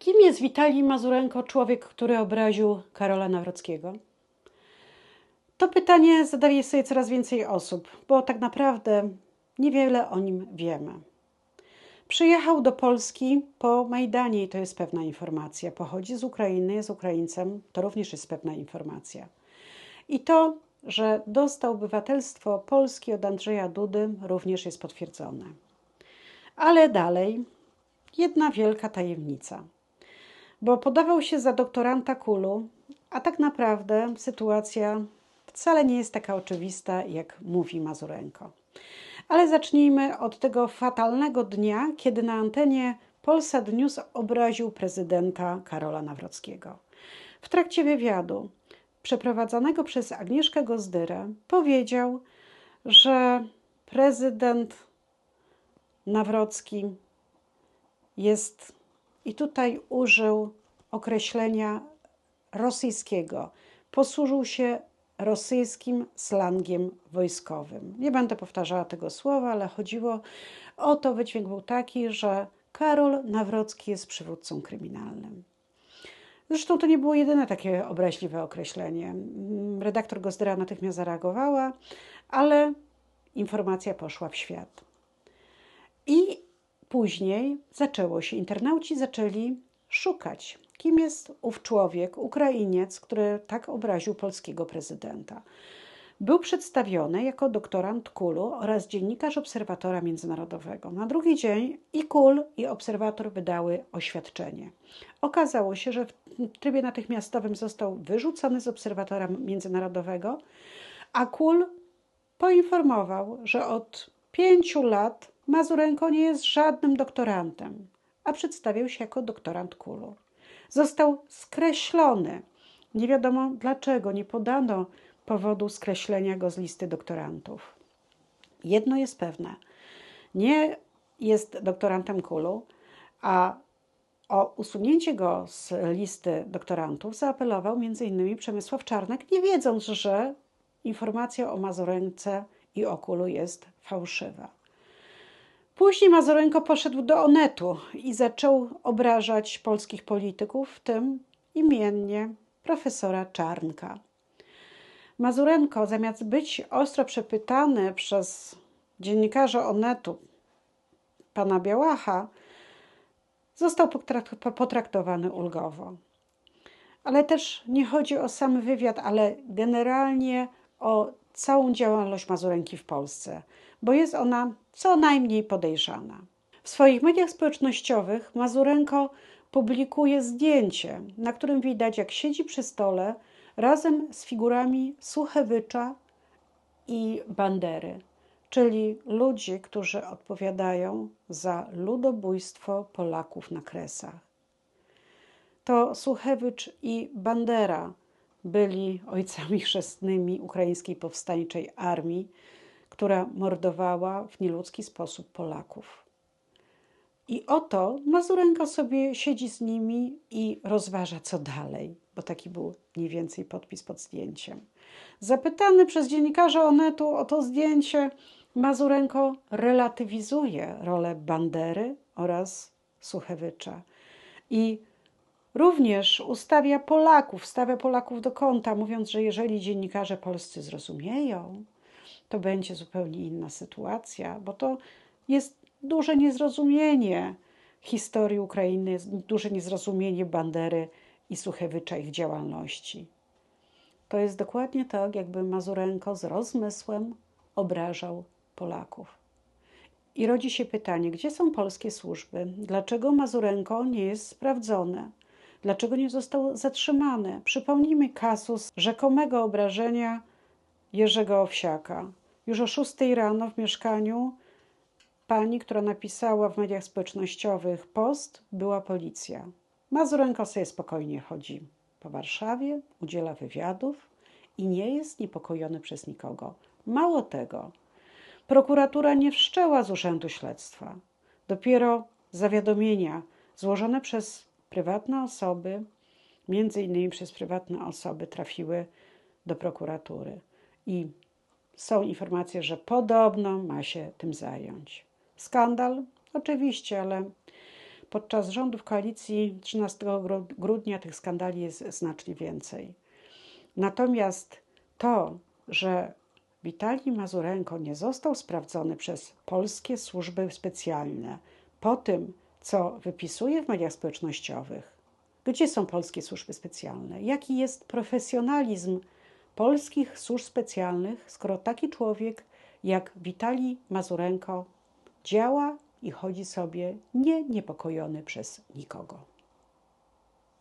Kim jest Witalij Mazurenko, człowiek, który obraził Karola Nawrockiego? To pytanie zadaje sobie coraz więcej osób, bo tak naprawdę niewiele o nim wiemy. Przyjechał do Polski po Majdanie i to jest pewna informacja. Pochodzi z Ukrainy, jest Ukraińcem, to również jest pewna informacja. I to, że dostał obywatelstwo Polski od Andrzeja Dudy, również jest potwierdzone. Ale dalej, jedna wielka tajemnica bo podawał się za doktoranta Kulu, a tak naprawdę sytuacja wcale nie jest taka oczywista, jak mówi Mazurenko. Ale zacznijmy od tego fatalnego dnia, kiedy na antenie Polsat News obraził prezydenta Karola Nawrockiego. W trakcie wywiadu przeprowadzonego przez Agnieszkę Gozdyrę powiedział, że prezydent Nawrocki jest i tutaj użył określenia rosyjskiego. Posłużył się rosyjskim slangiem wojskowym. Nie będę powtarzała tego słowa, ale chodziło o to, wydźwięk był taki, że Karol Nawrocki jest przywódcą kryminalnym. Zresztą to nie było jedyne takie obraźliwe określenie. Redaktor Gozdra natychmiast zareagowała, ale informacja poszła w świat. I Później zaczęło się, internauci zaczęli szukać, kim jest ów człowiek, Ukrainiec, który tak obraził polskiego prezydenta. Był przedstawiony jako doktorant KUL-u oraz dziennikarz Obserwatora Międzynarodowego. Na drugi dzień i KUL, i Obserwator wydały oświadczenie. Okazało się, że w trybie natychmiastowym został wyrzucony z Obserwatora Międzynarodowego, a KUL poinformował, że od pięciu lat Mazurenko nie jest żadnym doktorantem, a przedstawił się jako doktorant Kulu. Został skreślony. Nie wiadomo dlaczego nie podano powodu skreślenia go z listy doktorantów. Jedno jest pewne: nie jest doktorantem Kulu, a o usunięcie go z listy doktorantów zaapelował m.in. Przemysław Czarnek, nie wiedząc, że informacja o Mazurence i o Kulu jest fałszywa. Później Mazurenko poszedł do Onetu i zaczął obrażać polskich polityków, w tym imiennie profesora Czarnka. Mazurenko, zamiast być ostro przepytany przez dziennikarza Onetu, pana Białacha, został potraktowany ulgowo. Ale też nie chodzi o sam wywiad, ale generalnie o całą działalność Mazurenki w Polsce, bo jest ona co najmniej podejrzana. W swoich mediach społecznościowych Mazurenko publikuje zdjęcie, na którym widać, jak siedzi przy stole razem z figurami Suchewycza i Bandery, czyli ludzi, którzy odpowiadają za ludobójstwo Polaków na Kresach. To Suchewicz i Bandera byli ojcami chrzestnymi ukraińskiej powstańczej armii, która mordowała w nieludzki sposób Polaków. I oto Mazurenko sobie siedzi z nimi i rozważa, co dalej, bo taki był mniej więcej podpis pod zdjęciem. Zapytany przez dziennikarza Onetu o to zdjęcie, Mazurenko relatywizuje rolę Bandery oraz Suchewycza i również ustawia Polaków, stawia Polaków do kąta, mówiąc, że jeżeli dziennikarze polscy zrozumieją, to będzie zupełnie inna sytuacja, bo to jest duże niezrozumienie historii Ukrainy, duże niezrozumienie Bandery i Suchewycza ich działalności. To jest dokładnie tak, jakby Mazurenko z rozmysłem obrażał Polaków. I rodzi się pytanie, gdzie są polskie służby? Dlaczego Mazurenko nie jest sprawdzone? Dlaczego nie został zatrzymany? Przypomnijmy kasus rzekomego obrażenia Jerzego Owsiaka. Już o 6 rano w mieszkaniu pani, która napisała w mediach społecznościowych post, była policja. Mazurenko sobie spokojnie chodzi po Warszawie, udziela wywiadów i nie jest niepokojony przez nikogo. Mało tego, prokuratura nie wszczęła z urzędu śledztwa. Dopiero zawiadomienia złożone przez prywatne osoby, między innymi przez prywatne osoby, trafiły do prokuratury. I są informacje, że podobno ma się tym zająć. Skandal? Oczywiście, ale podczas rządów koalicji 13 gru- grudnia tych skandali jest znacznie więcej. Natomiast to, że Witalij Mazurenko nie został sprawdzony przez polskie służby specjalne po tym, co wypisuje w mediach społecznościowych, gdzie są polskie służby specjalne? Jaki jest profesjonalizm polskich służb specjalnych, skoro taki człowiek jak Witalij Mazurenko działa i chodzi sobie nie niepokojony przez nikogo?